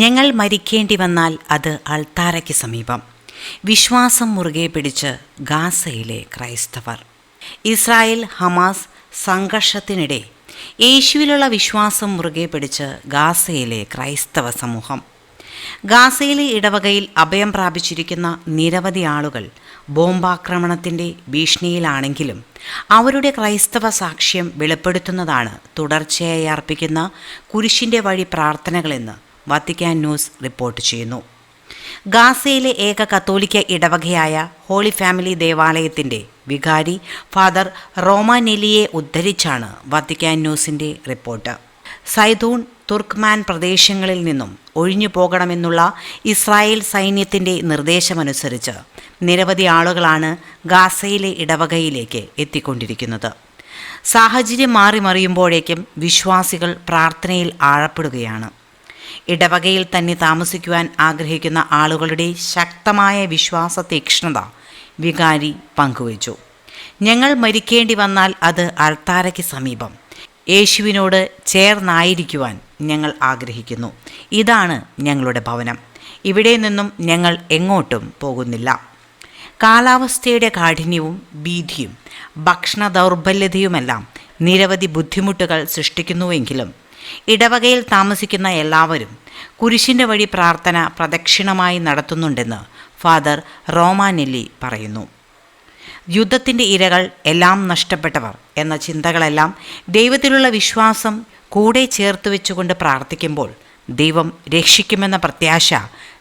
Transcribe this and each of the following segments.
ഞങ്ങൾ മരിക്കേണ്ടി വന്നാൽ അത് അൾത്താരയ്ക്ക് സമീപം. വിശ്വാസം മുറുകെ പിടിച്ച് ഗാസയിലെ ക്രൈസ്തവർ. ഇസ്രായേൽ ഹമാസ് സംഘർഷത്തിനിടെ യേശുവിലുള്ള വിശ്വാസം മുറുകെ പിടിച്ച് ഗാസയിലെ ക്രൈസ്തവ സമൂഹം. ഗാസയിലെ ഇടവകയിൽ അഭയം പ്രാപിച്ചിരിക്കുന്ന നിരവധി ആളുകൾ ബോംബാക്രമണത്തിന്റെ ഭീഷണിയിലാണെങ്കിലും അവരുടെ ക്രൈസ്തവ സാക്ഷ്യം വെളിപ്പെടുത്തുന്നതാണ് തുടർച്ചയായി അർപ്പിക്കുന്ന കുരിശിന്റെ വഴി പ്രാർത്ഥനകളെന്ന് വത്തിക്കാൻ ന്യൂസ് റിപ്പോർട്ട് ചെയ്യുന്നു. ഗാസയിലെ ഏക കത്തോലിക്ക ഇടവകയായ ഹോളി ഫാമിലി ദേവാലയത്തിന്റെ വികാരി ഫാദർ റോമാനെലിയെ ഉദ്ധരിച്ചാണ് വത്തിക്കാൻ ന്യൂസിന്റെ റിപ്പോർട്ട്. സൈദൂൺ തുർക്ക്മാൻ പ്രദേശങ്ങളിൽ നിന്നും ഒഴിഞ്ഞു പോകണമെന്നുള്ള ഇസ്രായേൽ സൈന്യത്തിന്റെ നിർദ്ദേശമനുസരിച്ച് നിരവധി ആളുകളാണ് ഗാസയിലെ ഇടവകയിലേക്ക് എത്തിക്കൊണ്ടിരിക്കുന്നത്. സാഹചര്യം മാറി മറിയുമ്പോഴേക്കും വിശ്വാസികൾ പ്രാർത്ഥനയിൽ ആഴപ്പെടുകയാണ്. ഇടവകയിൽ തന്നെ താമസിക്കുവാൻ ആഗ്രഹിക്കുന്ന ആളുകളുടെ ശക്തമായ വിശ്വാസ തീക്ഷ്ണത വികാരി പങ്കുവച്ചു. ഞങ്ങൾ മരിക്കേണ്ടി വന്നാൽ അത് അൾത്താരയ്ക്ക് സമീപം. യേശുവിനോട് ചേർന്നായിരിക്കുവാൻ ഞങ്ങൾ ആഗ്രഹിക്കുന്നു. ഇതാണ് ഞങ്ങളുടെ ഭവനം. ഇവിടെ നിന്നും ഞങ്ങൾ എങ്ങോട്ടും പോകുന്നില്ല. കാലാവസ്ഥയുടെ കാഠിന്യവും ഭീതിയും ഭക്ഷണ ദൗർബല്യതയുമെല്ലാം നിരവധി ബുദ്ധിമുട്ടുകൾ സൃഷ്ടിക്കുന്നുവെങ്കിലും ഇടവകയിൽ താമസിക്കുന്ന എല്ലാവരും കുരിശിന്റെ വഴി പ്രാർത്ഥന പ്രദക്ഷിണമായി നടത്തുന്നുണ്ടെന്ന് ഫാദർ റോമാനെല്ലി പറയുന്നു. യുദ്ധത്തിന്റെ ഇരകൾ എല്ലാം നഷ്ടപ്പെട്ടവർ എന്ന ചിന്തകളെല്ലാം ദൈവത്തിലുള്ള വിശ്വാസം കൂടെ ചേർത്ത് വെച്ചുകൊണ്ട് പ്രാർത്ഥിക്കുമ്പോൾ ദൈവം രക്ഷിക്കുമെന്ന പ്രത്യാശ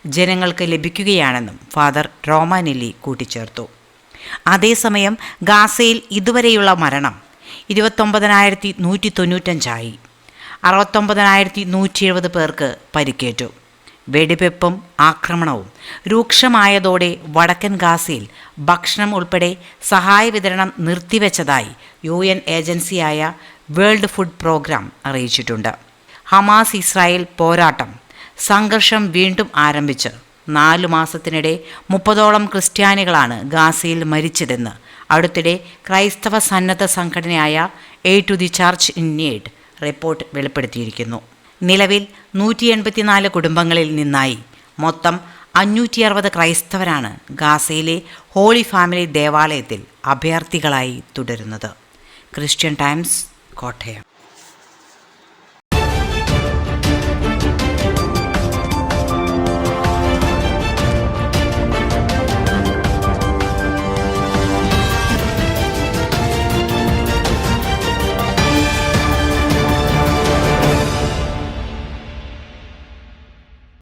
ജനങ്ങൾക്ക് ലഭിക്കുകയാണെന്നും ഫാദർ റോമാനെല്ലി കൂട്ടിച്ചേർത്തു. അതേസമയം ഗാസയിൽ ഇതുവരെയുള്ള മരണം ഇരുപത്തൊമ്പതിനായിരത്തി നൂറ്റി തൊണ്ണൂറ്റഞ്ചായി. അറുപത്തൊമ്പതിനായിരത്തി നൂറ്റി എഴുപത് പേർക്ക് പരിക്കേറ്റു. വെടിവെപ്പും ആക്രമണവും രൂക്ഷമായതോടെ വടക്കൻ ഗാസയിൽ ഭക്ഷണം ഉൾപ്പെടെ സഹായ വിതരണം നിർത്തിവെച്ചതായി യു എൻ ഏജൻസിയായ വേൾഡ് ഫുഡ് പ്രോഗ്രാം അറിയിച്ചിട്ടുണ്ട്. ഹമാസ് ഇസ്രായേൽ പോരാട്ടം സംഘർഷം വീണ്ടും ആരംഭിച്ച്. നാലു മാസത്തിനിടെ മുപ്പതോളം ക്രിസ്ത്യാനികളാണ് ഗാസയിൽ മരിച്ചതെന്ന്. അടുത്തിടെ ക്രൈസ്തവ സന്നദ്ധ സംഘടനയായ aid to the church in need report വെളിപ്പെടുത്തിയിരിക്കുന്നു. നിലവിൽ നൂറ്റി എൺപത്തിനാല് കുടുംബങ്ങളിൽ നിന്നായി മൊത്തം അഞ്ഞൂറ്റി അറുപത് ക്രൈസ്തവരാണ് ഗാസയിലെ ഹോളി ഫാമിലി ദേവാലയത്തിൽ അഭയാർത്ഥികളായി തുടരുന്നത്. Christian Times Kottayam.